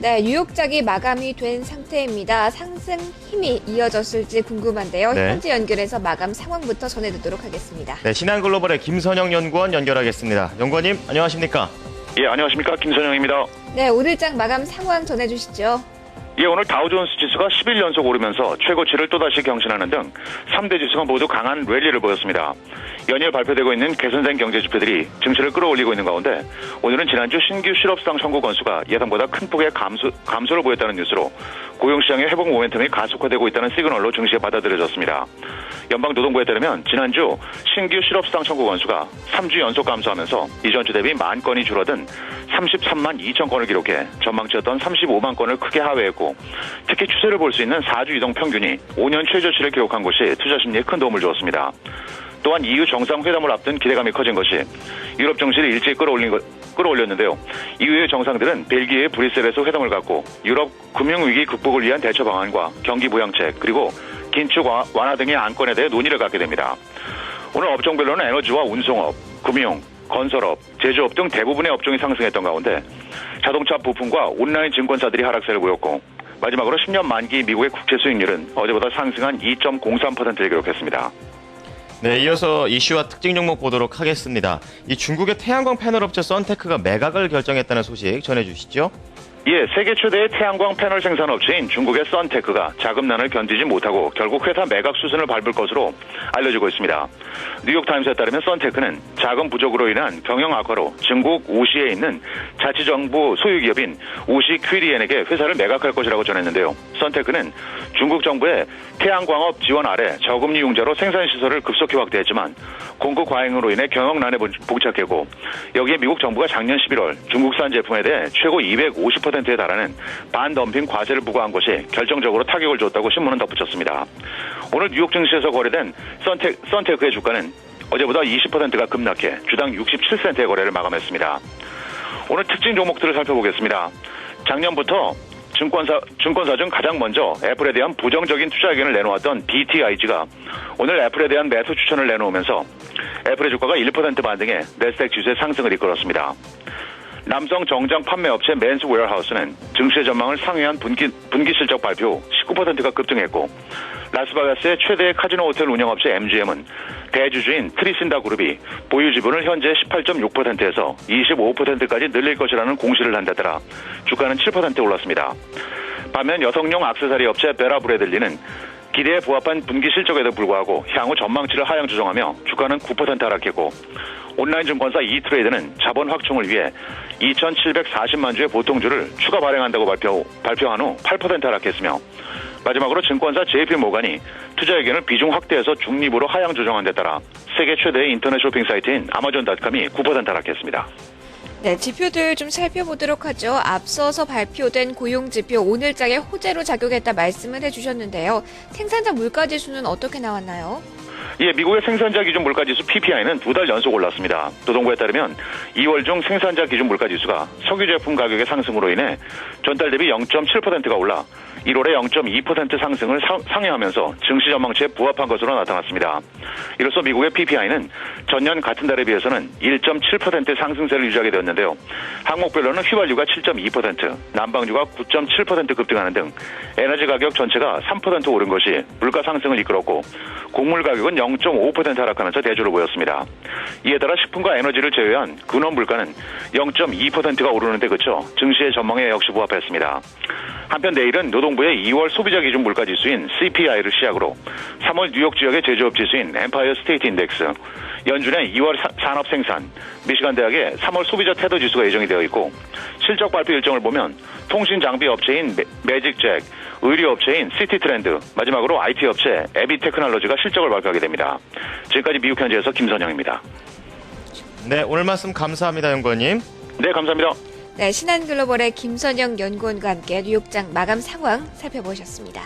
네, 뉴욕장이 마감이 된 상태입니다. 상승 힘이 이어졌을지 궁금한데요. 네. 현지 연결해서 마감 상황부터 전해드리도록 하겠습니다. 네, 신한글로벌의 김선영 연구원 연결하겠습니다. 연구원님, 안녕하십니까? 예, 안녕하십니까. 김선영입니다. 네, 오늘장 마감 상황 전해주시죠. 예, 오늘 다우존스 지수가 10일 연속 오르면서 최고치를 또다시 경신하는 등 3대 지수가 모두 강한 랠리를 보였습니다. 연일 발표되고 있는 개선된 경제 지표들이 증시를 끌어올리고 있는 가운데 오늘은 지난주 신규 실업수당 청구 건수가 예상보다 큰 폭의 감소, 감소를 보였다는 뉴스로 고용시장의 회복 모멘텀이 가속화되고 있다는 시그널로 증시에 받아들여졌습니다. 연방노동부에 따르면 지난주 신규 실업수당 청구 건수가 3주 연속 감소하면서 이전 주 대비 만 건이 줄어든 33만 2천 건을 기록해 전망치였던 35만 건을 크게 하회했고 특히 추세를 볼 수 있는 4주 이동 평균이 5년 최저치를 기록한 것이 투자 심리에 큰 도움을 주었습니다. 또한 EU 정상회담을 앞둔 기대감이 커진 것이 유럽 증시를 일찍 끌어올린 것, 끌어올렸는데요. EU의 정상들은 벨기에의 브뤼셀에서 회담을 갖고 유럽 금융위기 극복을 위한 대처 방안과 경기 부양책 그리고 긴축 와- 완화 등의 안건에 대해 논의를 갖게 됩니다. 오늘 업종별로는 에너지와 운송업, 금융, 건설업, 제조업 등 대부분의 업종이 상승했던 가운데 자동차 부품과 온라인 증권사들이 하락세를 보였고 마지막으로 10년 만기 미국의 국채 수익률은 어제보다 상승한 2.03%를 기록했습니다. 네, 이어서 이슈와 특징 종목 보도록 하겠습니다. 이 중국의 태양광 패널 업체 썬테크가 매각을 결정했다는 소식 전해주시죠. 예, 세계 최대의 태양광 패널 생산 업체인 중국의 썬테크가 자금난을 견디지 못하고 결국 회사 매각 수순을 밟을 것으로 알려지고 있습니다. 뉴욕타임스에 따르면 썬테크는 자금 부족으로 인한 경영 악화로 중국 우시에 있는 자치정부 소유기업인 우시 퀴리엔에게 회사를 매각할 것이라고 전했는데요. 썬테크는 중국 정부의 태양광업 지원 아래 저금리 융자로 생산시설을 급속히 확대했지만 공급 과잉으로 인해 경영난에 봉착했고 여기에 미국 정부가 작년 11월 중국산 제품에 대해 최고 250%에 달하는 반덤핑 과세를 부과한 것이 결정적으로 타격을 줬다고 신문은 덧붙였습니다. 오늘 뉴욕 증시에서 거래된 썬테, 썬테크의 주가는 어제보다 20%가 급락해 주당 67센트의 거래를 마감했습니다. 오늘 특징 종목들을 살펴보겠습니다. 작년부터 증권사, 증권사 중 가장 먼저 애플에 대한 부정적인 투자 의견을 내놓았던 BTIG가 오늘 애플에 대한 매수 추천을 내놓으면서 애플의 주가가 1% 반등해 네스닥 지수의 상승을 이끌었습니다. 남성 정장 판매 업체 맨스 웨어하우스는 증시의 전망을 상회한 분기, 분기 실적 발표 후 19%가 급등했고 라스베가스의 최대 카지노 호텔 운영업체 MGM은 대주주인 트리신다 그룹이 보유 지분을 현재 18.6%에서 25%까지 늘릴 것이라는 공시를 한 데 따라 주가는 7% 올랐습니다. 반면 여성용 악세사리 업체 베라 브래들리는 기대에 부합한 분기 실적에도 불구하고 향후 전망치를 하향 조정하며 주가는 9% 하락했고 온라인 증권사 이트레이드는 자본 확충을 위해 2,740만 주의 보통주를 추가 발행한다고 발표, 발표한 후 8% 하락했으며 마지막으로 증권사 JP 모간이 투자 의견을 비중 확대해서 중립으로 하향 조정한 데 따라 세계 최대의 인터넷 쇼핑 사이트인 아마존닷컴이 9% 하락했습니다. 네, 지표들 좀 살펴보도록 하죠. 앞서서 발표된 고용지표 오늘장에 호재로 작용했다 말씀을 해주셨는데요. 생산자 물가지수는 어떻게 나왔나요? 예, 미국의 생산자 기준 물가 지수 PPI는 두 달 연속 올랐습니다. 노동부에 따르면 2월 중 생산자 기준 물가 지수가 석유 제품 가격의 상승으로 인해 전달 대비 0.7%가 올라 1월에 0.2% 상승을 상- 상회하면서 증시 전망치에 부합한 것으로 나타났습니다. 이로써 미국의 PPI는 전년 같은 달에 비해서는 1.7%의 상승세를 유지하게 되었는데요. 항목별로는 휘발유가 7.2%, 난방유가 9.7% 급등하는 등 에너지 가격 전체가 3% 오른 것이 물가 상승을 이끌었고 곡물 가격은 0.5% 하락하면서 대조를 보였습니다. 이에 따라 식품과 에너지를 제외한 근원 물가는 0.2%가 오르는데 그쳐 증시의 전망에 역시 부합했습니다. 한편 내일은 노동부의 2월 소비자 기준 물가 지수인 CPI를 시작으로 3월 뉴욕 지역의 제조업 지수인 엠파이어 스테이트 인덱스, 연준의 2월 사- 산업 생산, 미시간 대학의 3월 소비자 태도 지수가 예정이 되어 있고 실적 발표 일정을 보면 통신 장비 업체인 매- 매직잭, 의류 업체인 시티트렌드, 마지막으로 IT 업체 에비테크놀로지가 실적을 발표하게 됩니다. 지금까지 미국 현지에서 김선영입니다. 네, 오늘 말씀 감사합니다, 연구원님. 네, 감사합니다. 네, 신한글로벌의 김선영 연구원과 함께 뉴욕장 마감 상황 살펴보셨습니다.